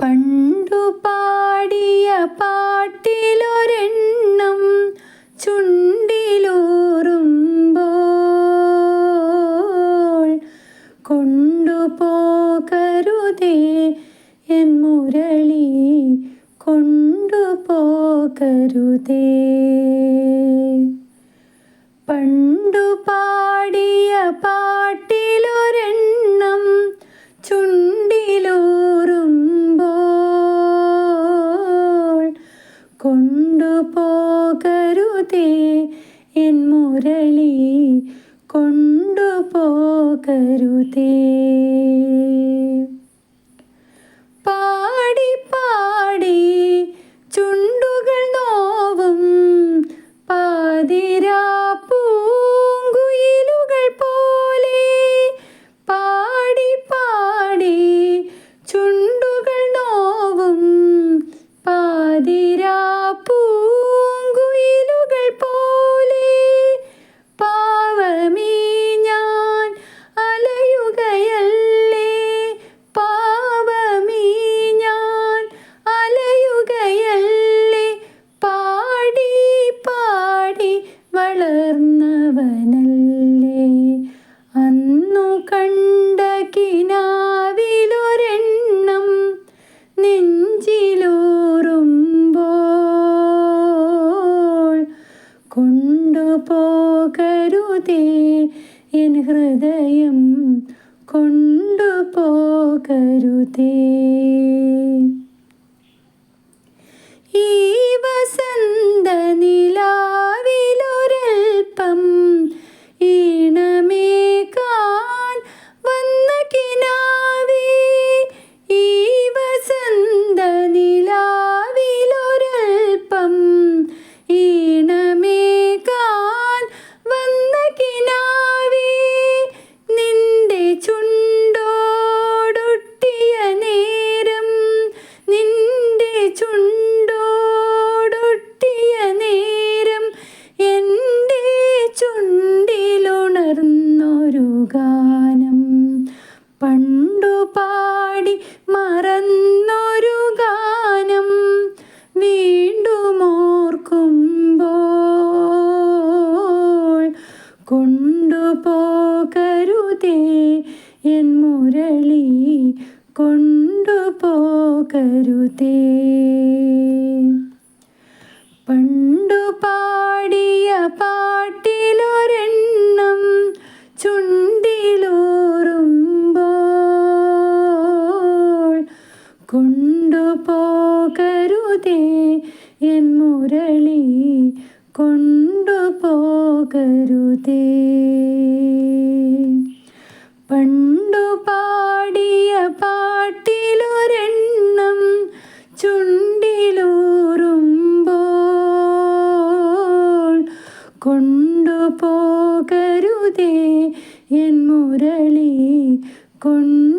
പണ്ടു പാടിയ പാട്ടിലൊരെണ്ണം ചുണ്ടിലൂറുമ്പോൾ കൊണ്ടുപോകരുതേ എൻ മുരളി കൊണ്ടുപോകരുതേ പണ്ടു പാടിയ പാട്ടിലൊരെണ്ണം കൊണ്ടുപോകരുതേ. എൻ മുരളി കൊണ്ടുപോകരുതേ. കിനാവിലൊരെണ്ണം നെഞ്ചിലൂറുമ്പോൾ കൊണ്ടുപോകരുതേ എൻ ഹൃദയം കൊണ്ടുപോകരുതേ. ഈ പാടി മറന്നൊരു ഗാനം വീണ്ടും ഓർക്കുമ്പോൾ കൊണ്ടുപോകരുതേ എൻ മുരളി കൊണ്ടുപോകരുതേ. കൊണ്ടുപോകരുതേ എൻ മുരളി കൊണ്ടുപോകരുതേ പണ്ടു പാടിയ പാട്ടിലൊരെണ്ണം ചുണ്ടിലൂറുമ്പോൾ കൊണ്ടുപോകരുതേ എൻ മുരളി കൊണ്ടുപോകരുതേ